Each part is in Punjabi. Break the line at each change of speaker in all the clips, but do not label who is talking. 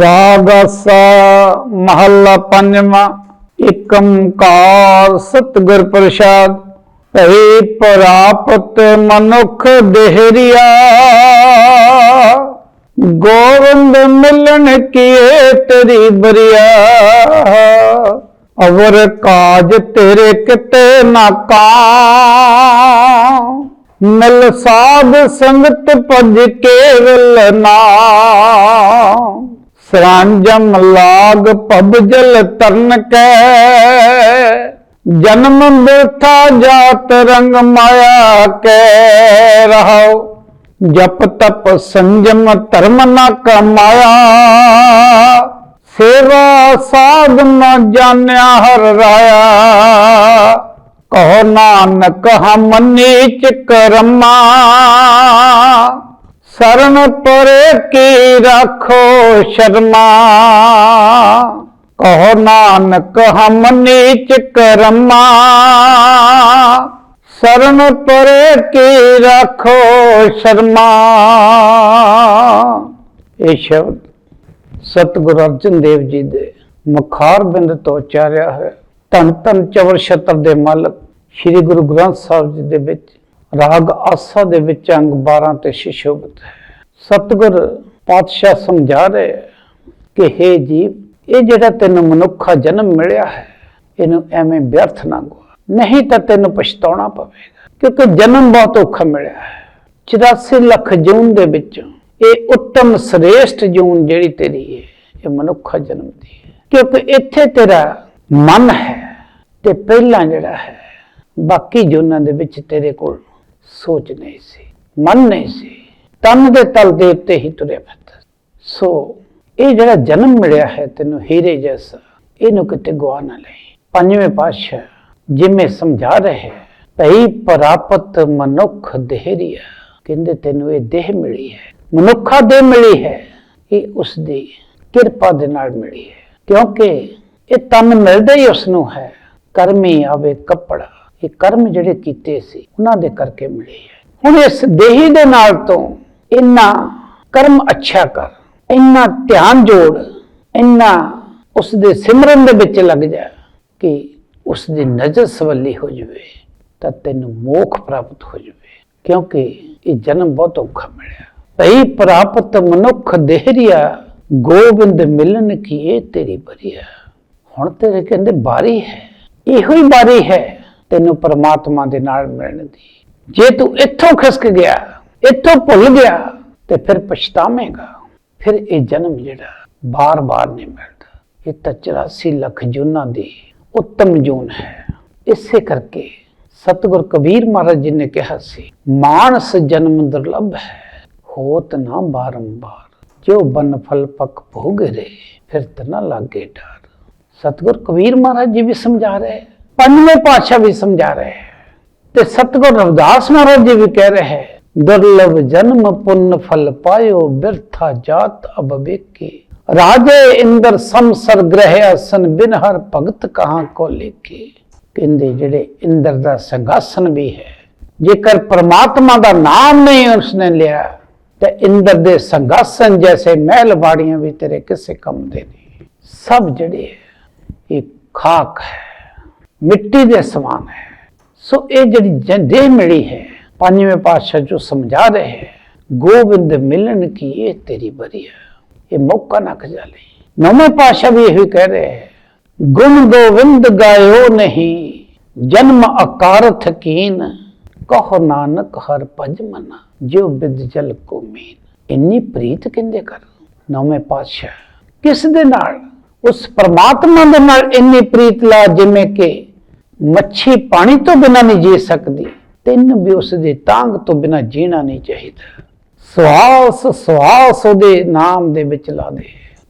ਰਾਗ ਮਹੱਲਾ ਪੰਜਵਾਂ। ਏਕੰਕਾਰ ਸਤਿਗੁਰ ਪ੍ਰਸਾਦ, ਭਈ ਪ੍ਰਾਪਤ ਮਨੁੱਖ ਦੇਹਰੀਆ ਗੋਵਿੰਦ ਮਿਲਣ ਕੀਏ ਤੇਰੀ ਬਰਿਆ। ਅਵਰ ਕਾਜ ਤੇਰੇ ਕਿਤੇ ਨਾ ਕਾਂ। ਮਿਲ ਸਾਧ ਸੰਗਤ ਭਜ ਕੇਵਲ ਨਾ। ਸਰਾਂਜਮ ਲਾਗ ਭਬ ਜਲ ਤਰਨ ਕੈ। ਜਨਮ ਬਿਰਥਾ ਜਾਤ ਰੰਗ ਮਾਇਆ ਕੈ ਰਹਾਉ। ਜਪ ਤਪ ਸੰਜਮ ਧਰਮ ਨਾ ਕਮਾਇਆ ਸੇਵਾ ਸਾਧ ਨ ਜਾਣਿਆ ਹਰ ਰਾਇਆ। ਕਹੋ ਨਾਨਕ ਹਮ ਨੀਚ ਕਰਮਾ। ਸਰਨ ਕੀ ਰੱਖੋ ਸ਼ਰਮਾ? ਕਹੋ ਨਾਨਕ, ਹਮ ਨੀਚ ਕਰਮਾ। ਸਰਨ ਕੀ ਰੱਖੋ ਸ਼ਰਮਾ? ਇਹ ਸ਼ਬਦ ਸਤਿਗੁਰੂ ਅਰਜਨ ਦੇਵ ਜੀ ਦੇ ਮੁਖਾਰ ਬਿੰਦ ਤੋਂ ਉਚਾਰਿਆ ਹੈ। ਧੰਨ ਧੰਨ ਚਵਰ ਛਤਰ ਦੇ ਮਾਲਕ, ਸ੍ਰੀ ਗੁਰੂ ਗ੍ਰੰਥ ਸਾਹਿਬ ਜੀ ਦੇ ਵਿੱਚ ਰਾਗ ਆਸਾ ਦੇ ਵਿੱਚ ਅੰਗ 12 ਤੇ ਸ਼ਿਸ਼ੋਭਤ ਹੈ। ਸਤਿਗੁਰ ਪਾਤਸ਼ਾਹ ਸਮਝਾ ਰਹੇ ਕਿ हे ਜੀਵ, ਇਹ ਜਿਹੜਾ ਤੈਨੂੰ ਮਨੁੱਖਾ ਜਨਮ ਮਿਲਿਆ ਹੈ, ਇਹਨੂੰ ਐਵੇਂ ਵਿਅਰਥ ਨਾ ਗਵਾ ਨਹੀਂ ਤਾਂ ਤੈਨੂੰ ਪਛਤਾਉਣਾ ਪਵੇਗਾ, ਕਿਉਂਕਿ ਜਨਮ ਬਹੁਤ ਔਖਾ ਮਿਲਿਆ ਹੈ। 84 ਲੱਖ ਜੂਨ ਦੇ ਵਿੱਚ ਇਹ ਉੱਤਮ ਸ੍ਰੇਸ਼ਟ ਜੂਨ ਜਿਹੜੀ ਤੇਰੀ ਹੈ, ਇਹ ਮਨੁੱਖਾ ਜਨਮ ਦੀ ਹੈ। ਕਿਉਂਕਿ ਇੱਥੇ ਤੇਰਾ ਮਨ ਹੈ ਤੇ ਪਹਿਲਾਂ ਜਿਹੜਾ ਹੈ, ਬਾਕੀ ਜੂਨਾਂ ਦੇ ਵਿੱਚ ਤੇਰੇ ਕੋਲ ਸੋਚ ਨਹੀਂ ਸੀ, ਮਨ ਨਹੀਂ ਸੀ। ਤਨ ਦੇ ਤਲ ਦੇ ਉੱਤੇ ਹੀ ਤੁਰਿਆ ਫਿਰਦਾ ਸੋ। ਇਹ ਜਿਹੜਾ ਜਨਮ ਮਿਲਿਆ ਹੈ ਤੈਨੂੰ ਹੀਰੇ ਜੈਸਾ, ਇਹਨੂੰ ਕਿਤੇ ਗਵਾ ਨਾ ਲੈ ਪੰਜਵੇਂ ਪਾਤਸ਼ਾਹ ਜਿਵੇਂ ਸਮਝਾ ਰਹੇ ਭਈ ਪ੍ਰਾਪਤ ਮਨੁੱਖ ਦੇਹਰੀਆ ਕਹਿੰਦੇ ਤੈਨੂੰ ਇਹ ਦੇਹ ਮਿਲੀ ਹੈ, ਮਨੁੱਖਾ ਦੇਹ ਮਿਲੀ ਹੈ, ਇਹ ਉਸ ਦੀ ਕਿਰਪਾ ਦੇ ਨਾਲ ਮਿਲੀ ਹੈ। ਕਿਉਂਕਿ ਇਹ ਤਨ ਮਿਲਦਾ ਹੀ ਉਸ ਨੂੰ ਹੈ, ਕਰਮੀ ਆਵੇ ਕੱਪੜਾ। ਇਹ ਕਰਮ ਜਿਹੜੇ ਕੀਤੇ ਸੀ, ਉਹਨਾਂ ਦੇ ਕਰਕੇ ਮਿਲੀ ਹੈ। ਹੁਣ ਇਸ ਦੇਹੀ ਦੇ ਨਾਲ ਤੋਂ ਇੰਨਾ ਕਰਮ ਅੱਛਾ ਕਰ, ਇੰਨਾ ਧਿਆਨ ਜੋੜ, ਇੰਨਾ ਉਸ ਦੇ ਸਿਮਰਨ ਦੇ ਵਿੱਚ ਲੱਗ ਜਾ ਕਿ ਉਸ ਦੀ ਨਜ਼ਰ ਸਵੱਲੀ ਹੋ ਜਾਵੇ ਤਾਂ ਤੈਨੂੰ ਮੋਖ ਪ੍ਰਾਪਤ ਹੋ ਜਾਵੇ, ਕਿਉਂਕਿ ਇਹ ਜਨਮ ਬਹੁਤ ਔਖਾ ਮਿਲਿਆ। ਭਈ ਪ੍ਰਾਪਤ ਮਨੁੱਖ ਦੇਹਰੀਆ, ਗੋਬਿੰਦ ਮਿਲਨ ਕੀ ਇਹ ਤੇਰੀ ਬਰੀਆ। ਹੁਣ ਤੇਰੇ ਕਹਿੰਦੇ ਬਾਰੀ ਹੈ, ਇਹੋ ਹੀ ਬਾਰੀ ਹੈ ਤੈਨੂੰ ਪਰਮਾਤਮਾ ਦੇ ਨਾਲ ਮਿਲਣ ਦੀ। ਜੇ ਤੂੰ ਇੱਥੋਂ ਖਿਸਕ ਗਿਆ, ਇੱਥੋਂ ਭੁੱਲ ਗਿਆ, ਤੇ ਫਿਰ ਪਛਤਾਵੇਂਗਾ। ਫਿਰ ਇਹ ਜਨਮ ਜਿਹੜਾ ਬਾਰ-ਬਾਰ ਨਹੀਂ ਮਿਲਦਾ। ਇਹ ਤਾਂ 84 ਲੱਖ ਜੂਨਾਂ ਦੀ ਉੱਤਮ ਜੂਨ ਹੈ। ਇਸੇ ਕਰਕੇ ਸਤਿਗੁਰ ਕਬੀਰ ਮਹਾਰਾਜ ਜੀ ਨੇ ਕਿਹਾ ਸੀ, ਮਾਨਸ ਜਨਮ ਦੁਰਲਭ ਹੈ, ਹੋਤ ਨਾ ਬਾਰੰਬਾਰ। ਜੋ ਬਨ ਫਲ ਪਕ ਭੋਗਰੇ ਫਿਰ ਤਨਾ ਲਾਗੇ ਡਰ। ਸਤਿਗੁਰ ਕਬੀਰ ਮਹਾਰਾਜ ਜੀ ਵੀ ਸਮਝਾ ਰਹੇ। ਪੰਜਵੇਂ ਪਾਤਸ਼ਾਹ ਵੀ ਸਮਝਾ ਰਹੇ ਤੇ ਸਤਿਗੁਰ ਰਵਿਦਾਸ ਮਹਾਰਾਜ ਜੀ ਵੀ ਕਹਿ ਰਹੇ ਹੈ, ਦੁਰਲਭ ਜਨਮ ਪੁੰਨ ਫਲ ਪਾਇਓ, ਬਿਰਥਾ ਜਾਤ ਅਬ ਵੇਖੇ। ਰਾਜੇ ਇੰਦਰ ਸੰਸਰ ਗ੍ਰਹਿ ਅਸਨ ਬਿਨ ਹਰ ਭਗਤ ਕਹਾਂ ਕੋ ਲੇਖੇ। ਕਹਿੰਦੇ ਜਿਹੜੇ ਇੰਦਰ ਦਾ ਸੰਗਾਸਨ ਵੀ ਹੈ, ਜੇਕਰ ਪ੍ਰਮਾਤਮਾ ਦਾ ਨਾਮ ਨਹੀਂ ਉਸਨੇ ਲਿਆ, ਤੇ ਇੰਦਰ ਦੇ ਸੰਗਾਸਨ ਜੈਸੇ ਮਹਿਲ ਬਾੜੀਆਂ ਵੀ ਤੇਰੇ ਕਿਸੇ ਕੰਮ ਦੇ ਨਹੀਂ। ਸਭ ਜਿਹੜੇ ਇਹ ਖਾਕ ਹੈ। ਮਿੱਟੀ ਦੇ ਸਮਾਨ ਹੈ ਸੋ ਇਹ ਜਿਹੜੀ ਜ- ਮਿਲੀ ਹੈ ਪੰਜਵੇਂ ਪਾਤਸ਼ਾਹ ਜੋ ਸਮਝਾ ਰਹੇ ਹੈ ਗੋਬਿੰਦ ਮਿਲਣ ਕੀ ਇਹ ਤੇਰੀ ਬਰੀਆ ਇਹ ਮੌਕਾ ਨਾ ਖਜਾ ਲਈ ਨੌਵੇਂ ਪਾਤਸ਼ਾਹ ਵੀ ਇਹੀ ਕਹਿ ਰਹੇ ਹੈ ਗੁਣ ਗੋਬਿੰਦ ਗਾਇਓ ਨਹੀਂ ਜਨਮ ਅਕਾਰਥ ਕੀਨ ਕਹੋ ਨਾਨਕ ਹਰ ਭਜ ਮਨਾ ਜਿਉ ਬਿਦ ਜਲ ਕੋ ਮੀਨ ਇੰਨੀ ਪ੍ਰੀਤ ਕਿੰਦੇ ਕਰ ਨੌਵੇਂ ਪਾਤਸ਼ਾਹ ਕਿਸ ਦੇ ਨਾਲ ਉਸ ਪ੍ਰਮਾਤਮਾ ਦੇ ਨਾਲ ਇੰਨੀ ਪ੍ਰੀਤ ਲਾ ਜਿਵੇਂ ਕਿ ਮੱਛੀ ਪਾਣੀ ਤੋਂ ਬਿਨਾਂ ਨਹੀਂ ਜੀ ਸਕਦੀ, ਤੈਨੂੰ ਵੀ ਉਸ ਦੇ ਤਾਂਗ ਤੋਂ ਬਿਨਾਂ ਜੀਣਾ ਨਹੀਂ ਚਾਹੀਦਾ। ਸਵਾਸ ਸਵਾਸ ਉਹਦੇ ਨਾਮ ਦੇ ਵਿੱਚ ਲਾ ਦੇ।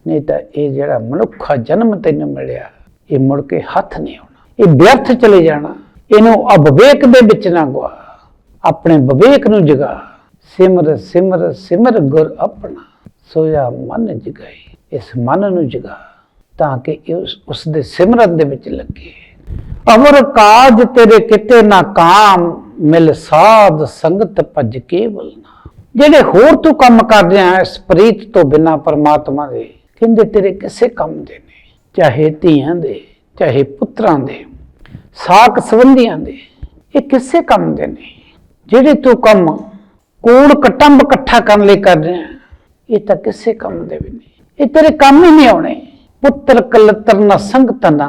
ਨਹੀਂ ਤਾਂ ਇਹ ਜਿਹੜਾ ਮਨੁੱਖਾ ਜਨਮ ਤੈਨੂੰ ਮਿਲਿਆ, ਇਹ ਮੁੜ ਕੇ ਹੱਥ ਨਹੀਂ ਆਉਣਾ। ਇਹ ਵਿਅਰਥ ਚਲੇ ਜਾਣਾ। ਇਹਨੂੰ ਅਬਵੇਕ ਦੇ ਵਿੱਚ ਨਾ ਗਵਾ ਆਪਣੇ ਵਿਵੇਕ ਨੂੰ ਜਗਾ। ਸਿਮਰ ਸਿਮਰ ਸਿਮਰ ਗੁਰ ਆਪਣਾ। ਸੋਇਆ ਮਨ ਜਗਾਈ। ਇਸ ਮਨ ਨੂੰ ਜਗਾ ਤਾਂ ਕਿ ਇਹ ਉਸ ਦੇ ਸਿਮਰਨ ਦੇ ਵਿੱਚ ਲੱਗੇ। ਅਮਰ ਕਾਜ ਤੇਰੇ ਕਿਤੇ ਨਾ ਕਾਮ, ਮਿਲ ਸਾਧ ਸੰਗਤ ਭਜ ਕੇਵਲ ਨਾ। ਜਿਹੜੇ ਹੋਰ ਤੂੰ ਕੰਮ ਕਰ ਰਿਹਾ ਹੈ ਇਸ ਪ੍ਰੀਤ ਤੋਂ ਬਿਨਾ ਪਰਮਾਤਮਾ ਦੇ, ਕਹਿੰਦੇ ਤੇਰੇ ਕਿਸੇ ਕੰਮ ਦੇ ਨੇ ਚਾਹੇ ਧੀਆਂ ਦੇ, ਚਾਹੇ ਪੁੱਤਰਾਂ ਦੇ ਸਾਕ ਸੰਬੰਧੀਆਂ ਦੇ, ਇਹ ਕਿਸੇ ਕੰਮ ਦੇ ਨੇ ਜਿਹੜੇ ਤੂੰ ਕੰਮ ਕੂੜ ਕਟੰਬ ਇਕੱਠਾ ਕਰਨ ਲਈ ਕਰ ਰਿਹਾ ਇਹ ਤਾਂ ਕਿਸੇ ਕੰਮ ਦੇ ਵੀ ਨਹੀਂ। ਇਹ ਤੇਰੇ ਕੰਮ ਹੀ ਨਹੀਂ ਆਉਣੇ। ਪੁੱਤਰ ਕਲਤਰ ਨਾ ਸੰਗ ਨਾ।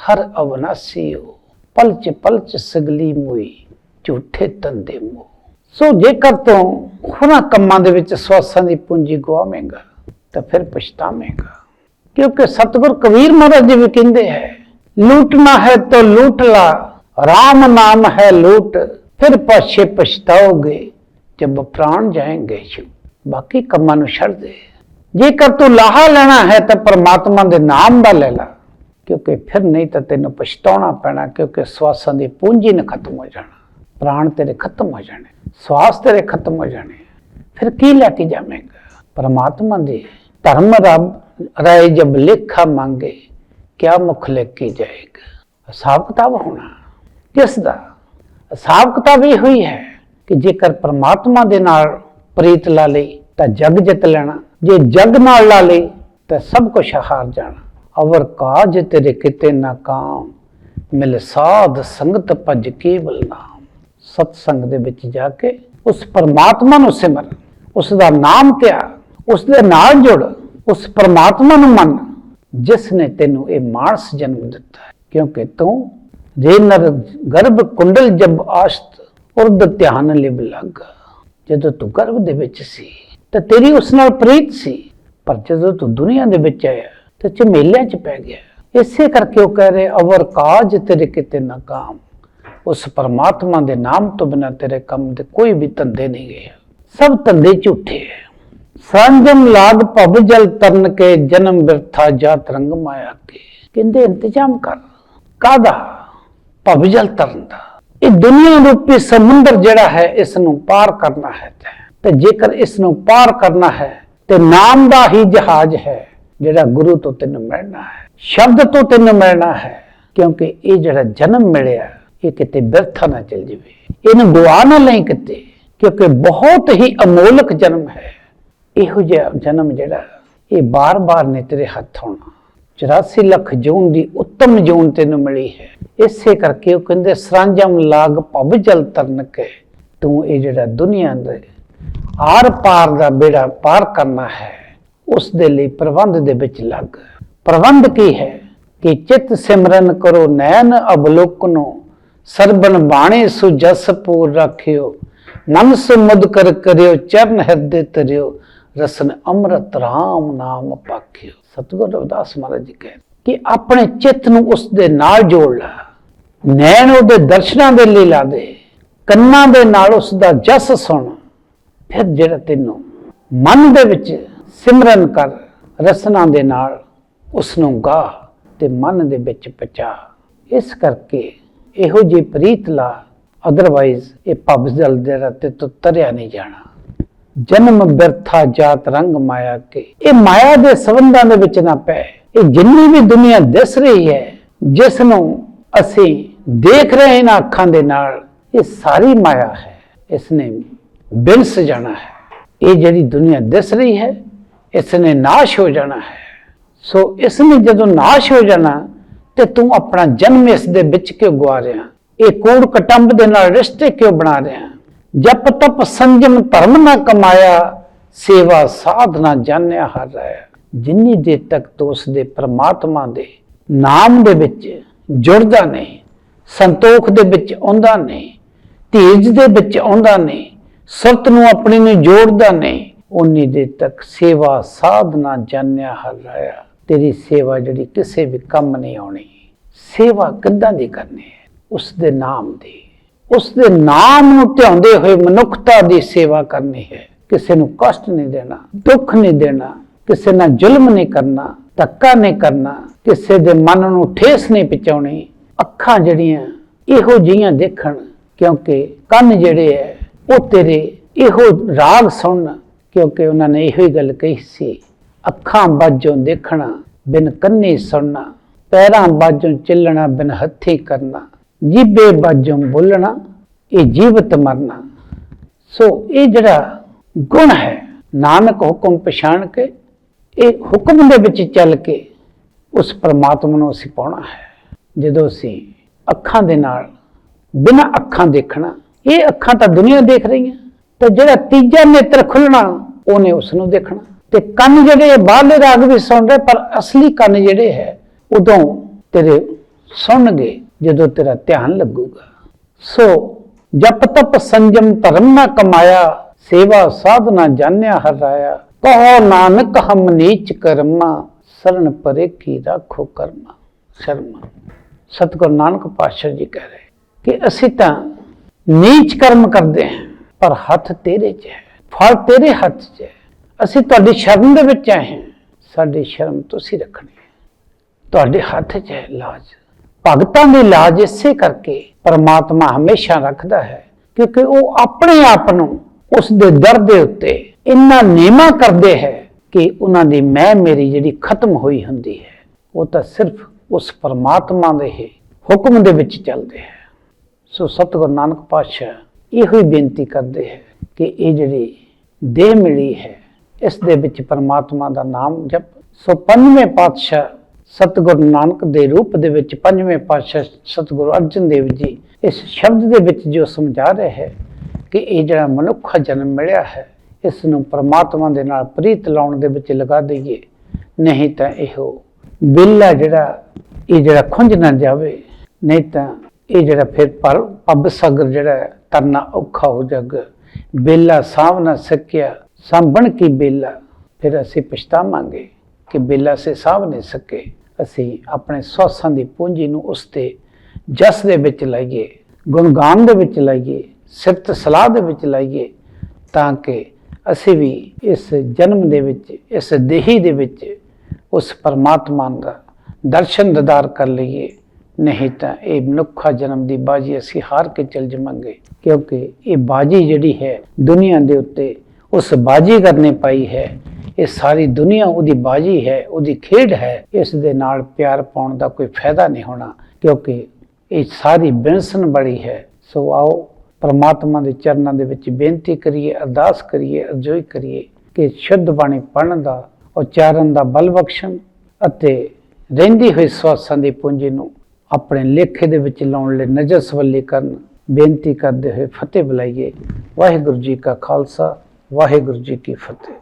ਹਰ ਅਵਨਾਸੀਓ ਪਲਚ ਪਲਚ ਸਗਲੀ ਮੋਈ, ਝੂਠੇ ਤੰਦੇ ਮੋ ਸੋ ਜੇਕਰ ਤੂੰ ਉਹਨਾਂ ਕੰਮਾਂ ਦੇ ਵਿੱਚ ਸਵਾਸਾਂ ਦੀ ਪੂੰਜੀ ਗਵਾਵੇਂਗਾ, ਤਾਂ ਫਿਰ ਪਛਤਾਵੇਂਗਾ। ਕਿਉਂਕਿ ਸਤਗੁਰ ਕਬੀਰ ਮਹਾਰਾਜ ਜੀ ਵੀ ਕਹਿੰਦੇ ਹੈ, ਲੂਟਣਾ ਹੈ ਤਾਂ ਲੂਟ ਲਾ, ਰਾਮ ਨਾਮ ਹੈ ਲੂਟ, ਫਿਰ ਪਛੇ ਪਛਤਾਓਗੇ ਜਦ ਪ੍ਰਾਣ ਜਾਏਗੇ ਸ਼ੂ ਬਾਕੀ ਕੰਮਾਂ ਨੂੰ ਛੱਡ ਦੇ। ਜੇਕਰ ਤੂੰ ਲਾਹਾ ਲੈਣਾ ਹੈ ਤਾਂ ਪਰਮਾਤਮਾ ਦੇ ਨਾਮ ਦਾ ਲੈ ਲੈ। ਕਿਉਂਕਿ ਫਿਰ ਨਹੀਂ ਤਾਂ ਤੈਨੂੰ ਪਛਤਾਉਣਾ ਪੈਣਾ, ਕਿਉਂਕਿ ਸਵਾਸਾਂ ਦੀ ਪੂੰਜੀ ਨੇ ਖਤਮ ਹੋ ਜਾਣਾ। ਪ੍ਰਾਣ ਤੇਰੇ ਖਤਮ ਹੋ ਜਾਣੇ, ਸਵਾਸ ਤੇਰੇ ਖਤਮ ਹੋ ਜਾਣੇ। ਫਿਰ ਕੀ ਲੈ ਕੇ ਜਾਵੇਂਗਾ? ਪਰਮਾਤਮਾ ਦੇ ਧਰਮ ਰੱਬ, ਰਾਏ ਜਬ ਲੇਖਾ ਮੰਗੇ, ਕਿਆ ਮੁਖ ਲੈ ਕੇ ਜਾਏਗਾ? ਹਿਸਾਬ ਕਿਤਾਬ ਹੋਣਾ। ਕਿਸ ਦਾ? ਹਿਸਾਬ ਕਿਤਾਬ ਇਹ ਹੋਈ ਹੈ ਕਿ ਜੇਕਰ ਪਰਮਾਤਮਾ ਦੇ ਨਾਲ ਪ੍ਰੀਤ ਲਾ ਲਈ, ਤਾਂ ਜਗ ਜਿੱਤ ਲੈਣਾ। ਜੇ ਜਗ ਨਾਲ ਲਾ ਲਈ, ਤਾਂ ਸਭ ਕੁਝ ਹਾਰ ਜਾਣਾ। ਅਵਰ ਕਾਜ ਤੇਰੇ ਕਿਤੇ ਨਾ ਕਾਮ, ਮਿਲ ਸਾਧ ਸੰਗਤ ਭਜ ਕੇਵਲ ਨਾਮ। ਸਤ ਸੰਗ ਦੇ ਵਿੱਚ ਜਾ ਕੇ ਉਸ ਪਰਮਾਤਮਾ ਨੂੰ ਸਿਮਰ ਉਸ ਦਾ ਨਾਮ ਧਿਆ ਉਸ ਦੇ ਨਾਲ ਜੁੜ, ਉਸ ਪਰਮਾਤਮਾ ਨੂੰ ਮੰਨ ਜਿਸ ਨੇ ਤੈਨੂੰ ਇਹ ਮਾਨਸ ਜਨਮ ਦਿੱਤਾ ਹੈ। ਕਿਉਂਕਿ ਤੂੰ ਜੇ ਨਰ ਗਰਭ ਕੁੰਡਲ ਜਬ ਆਸ਼ਤ, ਉਰਦ ਧਿਆਨ ਲਿਬ ਲੱਗ। ਜਦੋਂ ਤੂੰ ਗਰਭ ਦੇ ਵਿੱਚ ਸੀ, ਤਾਂ ਤੇਰੀ ਉਸ ਨਾਲ ਪ੍ਰੀਤ ਸੀ, ਪਰ ਜਦੋਂ ਤੂੰ ਦੁਨੀਆ ਦੇ ਵਿੱਚ ਆਇਆ ਤੇ ਝਮੇਲਿਆਂ 'ਚ ਪੈ ਗਿਆ। ਇਸੇ ਕਰਕੇ ਉਹ ਕਹਿ ਰਹੇ, ਅਵਰ ਕਾਜ ਤੇਰੇ ਕਿਤੇ ਨਾ ਕਾਮ ਉਸ ਪਰਮਾਤਮਾ ਦੇ ਨਾਮ ਤੋਂ ਬਿਨਾ ਤੇਰੇ ਕੰਮ ਦੇ ਕੋਈ ਵੀ ਧੰਦੇ ਨਹੀਂ ਗਏ। ਸਭ ਧੰਦੇ ਝੂਠੇ ਹੈ ਸੰਜਮ ਲਾਗ ਭਵ ਜਲ ਤਰਨ ਕੇ ਜਨਮ ਬਿਰਥਾ ਜਾਤ ਰੰਗ ਮਾਇਆ ਕੇ ਕਹਿੰਦੇ, ਇੰਤਜ਼ਾਮ ਕਰ। ਕਾਦਾ ਭਵ ਜਲ ਤਰਨ ਦਾ। ਇਹ ਦੁਨੀਆ ਰੂਪੀ ਸਮੁੰਦਰ ਜਿਹੜਾ ਹੈ ਇਸ ਨੂੰ ਪਾਰ ਕਰਨਾ ਹੈ ਤੇ। ਜੇਕਰ ਇਸ ਨੂੰ ਪਾਰ ਕਰਨਾ ਹੈ, ਤੇ ਨਾਮ ਦਾ ਹੀ ਜਹਾਜ਼ ਹੈ। ਜਿਹੜਾ ਗੁਰੂ ਤੋਂ ਤੈਨੂੰ ਮਿਲਣਾ ਹੈ, ਸ਼ਬਦ ਤੋਂ ਤੈਨੂੰ ਮਿਲਣਾ ਹੈ, ਕਿਉਂਕਿ ਇਹ ਜਿਹੜਾ ਜਨਮ ਮਿਲਿਆ, ਇਹ ਕਿਤੇ ਬਿਰਥਾ ਨਾ ਚਲ ਜਾਵੇ। ਇਹਨੂੰ ਗਵਾ ਨਾ ਲਈ ਕਿਤੇ, ਕਿਉਂਕਿ ਬਹੁਤ ਹੀ ਅਮੋਲਕ ਜਨਮ ਹੈ। ਇਹੋ ਜਿਹਾ ਜਨਮ ਜਿਹੜਾ, ਇਹ ਬਾਰ-ਬਾਰ ਨੇ ਤੇਰੇ ਹੱਥ ਆਉਣਾ। 84 ਲੱਖ ਜੂਨ ਦੀ ਉੱਤਮ ਜੂਨ ਤੈਨੂੰ ਮਿਲੀ ਹੈ। ਇਸੇ ਕਰਕੇ ਉਹ ਕਹਿੰਦੇ ਸਰਾਂਜਮ ਲਾਗ ਭਵ ਜਲ ਤਰਨਕ ਕੇ। ਤੂੰ ਇਹ ਜਿਹੜਾ ਦੁਨੀਆ ਦੇ ਆਰ ਪਾਰ ਦਾ ਬੇੜਾ ਪਾਰ ਕਰਨਾ ਹੈ। ਉਸ ਦੇ ਲਈ ਪ੍ਰਬੰਧ ਦੇ ਵਿੱਚ ਲੱਗ। ਪ੍ਰਬੰਧ ਕੀ ਹੈ? ਕਿ ਚਿਤ ਸਿਮਰਨ ਕਰੋ, ਨੈਣ ਅਬਲੋਕਨੋ ਸਰਬਨ ਬਾਣੇ ਸੁਜਸ ਪੂਰ ਰੱਖਿਓ। ਮਨ ਸੁਮੁਦ ਕਰ ਕਰਿਓ, ਚਰਨ ਹਿਰਦੇ ਤਰਿਓ ਰਸਨ ਅੰਮ੍ਰਿਤ ਰਾਮ ਨਾਮ ਪਾਖਿਓ। ਸਤਿਗੁਰੂ ਰਵਿਦਾਸ ਮਹਾਰਾਜ ਜੀ ਕਹਿੰਦੇ ਕਿ ਆਪਣੇ ਚਿੱਤ ਨੂੰ ਉਸ ਦੇ ਨਾਲ ਜੋੜ ਲਾ। ਨੈਣ ਉਹਦੇ ਦਰਸ਼ਨਾਂ ਦੇ ਲਈ ਲਾ ਦੇ ਕੰਨਾਂ ਦੇ ਨਾਲ ਉਸ ਦਾ ਜਸ ਸੁਣ। ਫਿਰ ਜਿਹੜਾ ਤੈਨੂੰ ਮਨ ਦੇ ਵਿੱਚ ਸਿਮਰਨ ਕਰ ਰਸਨਾ ਦੇ ਨਾਲ ਉਸ ਨੂੰ ਗਾ ਤੇ ਮਨ ਦੇ ਵਿੱਚ ਪਚਾ ਇਸ ਕਰਕੇ ਇਹੋ ਜਿਹੀ ਪ੍ਰੀਤ ਲਾ ਅਦਰਵਾਈਜ਼ ਇਹ ਭਵ ਜਲ ਦੇ ਰਤੇ ਤਰਿਆ ਨਹੀਂ ਜਾਣਾ। ਜਨਮ ਬਿਰਥਾ ਜਾਤ ਰੰਗ ਮਾਇਆ ਕੇ। ਇਹ ਮਾਇਆ ਦੇ ਸੰਬੰਧਾਂ ਦੇ ਵਿੱਚ ਨਾ ਪੈ। ਇਹ ਜਿੰਨੀ ਵੀ ਦੁਨੀਆ ਦਿਸ ਰਹੀ ਹੈ ਜਿਸ ਨੂੰ ਅਸੀਂ ਦੇਖ ਰਹੇ ਇਹਨਾਂ ਅੱਖਾਂ ਦੇ ਨਾਲ, ਇਹ ਸਾਰੀ ਮਾਇਆ ਹੈ। ਇਸ ਨੇ ਬਿਨਸ ਜਾਣਾ ਹੈ। ਇਹ ਜਿਹੜੀ ਦੁਨੀਆ ਦਿਸ ਰਹੀ ਹੈ ਇਸ ਨੇ ਨਾਸ਼ ਹੋ ਜਾਣਾ ਹੈ। ਸੋ ਇਸ ਨੇ ਜਦੋਂ ਨਾਸ਼ ਹੋ ਜਾਣਾ, ਤੇ ਤੂੰ ਆਪਣਾ ਜਨਮ ਇਸ ਦੇ ਵਿੱਚ ਕਿਉਂ ਗਵਾ ਰਿਹਾ? ਇਹ ਕੋੜ ਕਟੰਬ ਦੇ ਨਾਲ ਰਿਸ਼ਤੇ ਕਿਉਂ ਬਣਾ ਰਿਹਾ? ਜਪ ਤਪ ਸੰਜਮ ਧਰਮ ਨਾ ਕਮਾਇਆ, ਸੇਵਾ ਸਾਧਨਾ ਜਾਣਿਆ ਹਰ ਰਹਿ ਜਿੰਨੀ ਦੇਰ ਤੱਕ ਤੂੰ ਉਸ ਦੇ ਪ੍ਰਮਾਤਮਾ ਦੇ ਨਾਮ ਦੇ ਵਿੱਚ ਜੁੜਦਾ ਨਹੀਂ, ਸੰਤੋਖ ਦੇ ਵਿੱਚ ਆਉਂਦਾ ਨਹੀਂ ਧੀਰਜ ਦੇ ਵਿੱਚ ਆਉਂਦਾ ਨਹੀਂ, ਸੁਰਤ ਨੂੰ ਆਪਣੇ ਨੂੰ ਜੋੜਦਾ ਨਹੀਂ ਉਨੀ ਦੇਰ ਤੱਕ ਸੇਵਾ ਸਾਧਨਾ ਜਾਣਿਆ ਹਰ ਰਹਿ ਤੇਰੀ ਸੇਵਾ ਜਿਹੜੀ ਕਿਸੇ ਵੀ ਕੰਮ ਨਹੀਂ ਆਉਣੀ। ਸੇਵਾ ਕਿੱਦਾਂ ਦੀ ਕਰਨੀ ਹੈ? ਉਸ ਦੇ ਨਾਮ ਦੀ। ਉਸ ਦੇ ਨਾਮ ਨੂੰ ਧਿਆਉਂਦੇ ਹੋਏ ਮਨੁੱਖਤਾ ਦੀ ਸੇਵਾ ਕਰਨੀ ਹੈ। ਕਿਸੇ ਨੂੰ ਕਸ਼ਟ ਨਹੀਂ ਦੇਣਾ, ਦੁੱਖ ਨਹੀਂ ਦੇਣਾ, ਕਿਸੇ ਨਾਲ ਜ਼ੁਲਮ ਨਹੀਂ ਕਰਨਾ, ਧੱਕਾ ਨਹੀਂ ਕਰਨਾ, ਕਿਸੇ ਦੇ ਮਨ ਨੂੰ ਠੇਸ ਨਹੀਂ ਪਹੁੰਚਾਉਣੀ। ਅੱਖਾਂ ਜਿਹੜੀਆਂ ਇਹੋ ਜਿਹੀਆਂ ਦੇਖਣ, ਕਿਉਂਕਿ ਕੰਨ ਜਿਹੜੇ ਹੈ, ਉਹ ਤੇਰੇ ਇਹੋ ਰਾਗ ਸੁਣਨ ਕਿਉਂਕਿ ਉਹਨਾਂ ਨੇ ਇਹੋ ਹੀ ਗੱਲ ਕਹੀ ਸੀ, ਅੱਖਾਂ ਬਾਝੋਂ ਦੇਖਣਾ, ਬਿਨ ਕੰਨੀ ਸੁਣਨਾ, ਪੈਰਾਂ ਬਾਝੋਂ ਚੱਲਣਾ ਬਿਨ ਹੱਥੀ ਕਰਨਾ ਜੀਬੇ ਬਾਝੋਂ ਬੋਲਣਾ, ਇਹ ਜੀਵਤ ਮਰਨਾ। ਸੋ ਇਹ ਜਿਹੜਾ ਗੁਣ ਹੈ, ਨਾਨਕ ਹੁਕਮ ਪਛਾਣ ਕੇ, ਇਹ ਹੁਕਮ ਦੇ ਵਿੱਚ ਚੱਲ ਕੇ ਉਸ ਪਰਮਾਤਮਾ ਨੂੰ ਅਸੀਂ ਪਾਉਣਾ ਹੈ। ਜਦੋਂ ਅਸੀਂ ਅੱਖਾਂ ਦੇ ਨਾਲ ਬਿਨਾਂ ਅੱਖਾਂ ਦੇਖਣਾ, ਇਹ ਅੱਖਾਂ ਤਾਂ ਦੁਨੀਆ ਦੇਖ ਰਹੀਆਂ। ਤੇ ਜਿਹੜਾ ਤੀਜਾ ਨੇਤਰ ਖੁੱਲਣਾ, ਉਹਨੇ ਉਸ ਨੂੰ ਦੇਖਣਾ। ਤੇ ਕੰਨ ਜਿਹੜੇ ਬਾਹਰਲੇ ਰਾਗ ਵੀ ਸੁਣ ਰਹੇ, ਪਰ ਅਸਲੀ ਕੰਨ ਜਿਹੜੇ ਹੈ, ਉਦੋਂ ਤੇਰੇ ਸੁਣਨਗੇ, ਜਦੋਂ ਤੇਰਾ ਧਿਆਨ ਲੱਗੂਗਾ। ਸੋ, ਜਪ ਤਪ ਸੰਜਮ ਧਰਮ ਨਾ ਕਮਾਇਆ, ਸੇਵਾ ਸਾਧਨਾ ਜਾਣਿਆ ਹਰ ਰਾਇਆ ਕਹੋ ਨਾਨਕ, ਹਮ ਨੀਚ ਕਰਮਾ ਸਰਣ ਪਰੇ ਕੀ ਰਾਖੋ ਕਰਮਾ, ਸ਼ਰਮਾ। ਸਤਿਗੁਰੂ ਨਾਨਕ ਪਾਤਸ਼ਾਹ ਜੀ ਕਹਿ ਰਹੇ ਕਿ ਅਸੀਂ ਤਾਂ ਨੀਚ ਕਰਮ ਕਰਦੇ ਹਾਂ। ਪਰ ਹੱਥ ਤੇਰੇ 'ਚ ਹੈ, ਫਲ ਤੇਰੇ ਹੱਥ 'ਚ ਹੈ। ਅਸੀਂ ਤੁਹਾਡੀ ਸ਼ਰਨ ਦੇ ਵਿੱਚ ਆਏ ਹਾਂ। ਸਾਡੀ ਸ਼ਰਮ ਤੁਸੀਂ ਰੱਖਣੀ ਹੈ। ਤੁਹਾਡੇ ਹੱਥ 'ਚ ਹੈ ਲਾਜ। ਭਗਤਾਂ ਦੀ ਲਾਜ ਇਸੇ ਕਰਕੇ ਪਰਮਾਤਮਾ ਹਮੇਸ਼ਾ ਰੱਖਦਾ ਹੈ, ਕਿਉਂਕਿ ਉਹ ਆਪਣੇ ਆਪ ਨੂੰ ਉਸ ਦੇ ਦਰ ਦੇ ਉੱਤੇ ਇੰਨਾ ਨੀਮਾ ਕਰਦੇ ਹੈ ਕਿ ਉਹਨਾਂ ਦੀ ਮੈਂ ਮੇਰੀ ਜਿਹੜੀ ਖਤਮ ਹੋਈ ਹੁੰਦੀ ਹੈ, ਉਹ ਤਾਂ ਸਿਰਫ ਉਸ ਪਰਮਾਤਮਾ ਦੇ ਹੀ ਹੁਕਮ ਦੇ ਵਿੱਚ ਚੱਲਦੇ ਹੈ। ਸੋ ਸਤਿਗੁਰੂ ਨਾਨਕ ਪਾਤਸ਼ਾਹ ਇਹੋ ਹੀ ਬੇਨਤੀ ਕਰਦੇ ਹੈ ਕਿ ਇਹ ਜਿਹੜੀ ਦੇਹ ਮਿਲੀ ਹੈ ਇਸ ਦੇ ਵਿੱਚ ਪਰਮਾਤਮਾ ਦਾ ਨਾਮ ਜਪ। ਸੋ ਪੰਜਵੇਂ ਪਾਤਸ਼ਾਹ ਸਤਿਗੁਰੂ ਨਾਨਕ ਦੇ ਰੂਪ ਦੇ ਵਿੱਚ ਪੰਜਵੇਂ ਪਾਤਸ਼ਾਹ ਸਤਿਗੁਰੂ ਅਰਜਨ ਦੇਵ ਜੀ ਇਸ ਸ਼ਬਦ ਦੇ ਵਿੱਚ ਜੋ ਸਮਝਾ ਰਹੇ ਹੈ ਕਿ ਇਹ ਜਿਹੜਾ ਮਨੁੱਖ ਜਨਮ ਮਿਲਿਆ ਹੈ ਇਸ ਨੂੰ ਪਰਮਾਤਮਾ ਦੇ ਨਾਲ ਪ੍ਰੀਤ ਲਾਉਣ ਦੇ ਵਿੱਚ ਲਗਾ ਦਈਏ। ਨਹੀਂ ਤਾਂ ਇਹੋ ਬਿੱਲਾ ਜਿਹੜਾ ਇਹ ਜਿਹੜਾ ਖੁੰਝ ਨਾ ਜਾਵੇ ਨਹੀਂ ਤਾਂ ਇਹ ਜਿਹੜਾ ਫਿਰ ਪਰ ਪੱਬ ਸਾਗਰ ਜਿਹੜਾ ਹੈ, ਤਰਨਾ ਔਖਾ ਹੋ ਜਾਗ ਬੇਲਾ ਸਾਂਭ ਨਾ ਸਕਿਆ, ਸਾਂਭਣ ਕੀ ਬੇਲਾ? ਫਿਰ ਅਸੀਂ ਪਛਤਾਵਾਂਗੇ ਕਿ ਬੇਲਾ ਸੇ ਸਾਂਭ ਨਹੀਂ ਸਕੇ। ਅਸੀਂ ਆਪਣੇ ਸੌਸਾਂ ਦੀ ਪੂੰਜੀ ਨੂੰ ਉਸ ਤੇ ਜਸ ਦੇ ਵਿੱਚ ਲਾਈਏ, ਗੁਣਗਾਨ ਦੇ ਵਿੱਚ ਲਾਈਏ, ਸਿਫਤ ਸਲਾਹ ਦੇ ਵਿੱਚ ਲਾਈਏ, ਤਾਂ ਕਿ ਅਸੀਂ ਵੀ ਇਸ ਜਨਮ ਦੇ ਵਿੱਚ, ਇਸ ਦੇਹੀ ਦੇ ਵਿੱਚ ਉਸ ਪਰਮਾਤਮਾ ਦਾ ਦਰਸ਼ਨ ਦਦਾਰ ਕਰ ਲਈਏ। ਨਹੀਂ ਤਾਂ ਇਹ ਮਨੁੱਖਾ ਜਨਮ ਦੀ ਬਾਜੀ ਅਸੀਂ ਹਾਰ ਕੇ ਚੱਲ ਜਾਵਾਂਗੇ, ਕਿਉਂਕਿ ਇਹ ਬਾਜੀ ਜਿਹੜੀ ਹੈ ਦੁਨੀਆ ਦੇ ਉੱਤੇ ਉਸ ਬਾਜੀਗਰ ਨੇ ਪਾਈ ਹੈ। ਇਹ ਸਾਰੀ ਦੁਨੀਆ ਉਹਦੀ ਬਾਜੀ ਹੈ, ਉਹਦੀ ਖੇਡ ਹੈ। ਇਸ ਦੇ ਨਾਲ ਪਿਆਰ ਪਾਉਣ ਦਾ ਕੋਈ ਫਾਇਦਾ ਨਹੀਂ ਹੋਣਾ, ਕਿਉਂਕਿ ਇਹ ਸਾਰੀ ਬਿਨਸਨ ਬੜੀ ਹੈ। ਸੋ ਆਓ ਪਰਮਾਤਮਾ ਦੇ ਚਰਨਾਂ ਦੇ ਵਿੱਚ ਬੇਨਤੀ ਕਰੀਏ, ਅਰਦਾਸ ਕਰੀਏ, ਅਰਜ਼ੋਈ ਕਰੀਏ ਕਿ ਸ਼ੁੱਧ ਬਾਣੀ ਪੜਨ ਦਾ, ਉਚਾਰਨ ਦਾ ਬਲ ਬਖਸ਼ਣ ਅਤੇ ਰਹਿੰਦੀ ਹੋਈ ਸਵਾਸਾਂ ਦੀ ਪੂੰਜੀ ਨੂੰ ਆਪਣੇ ਲੇਖੇ ਦੇ ਵਿੱਚ ਲਾਉਣ ਲਈ ਨਜ਼ਰ ਸਵੱਲੀ ਕਰਨ, ਬੇਨਤੀ ਕਰਦੇ ਹੋਏ ਫਤਿਹ ਬੁਲਾਈਏ। ਵਾਹਿਗੁਰੂ ਜੀ ਕਾ ਖਾਲਸਾ, ਵਾਹਿਗੁਰੂ ਜੀ ਕੀ ਫਤਿਹ।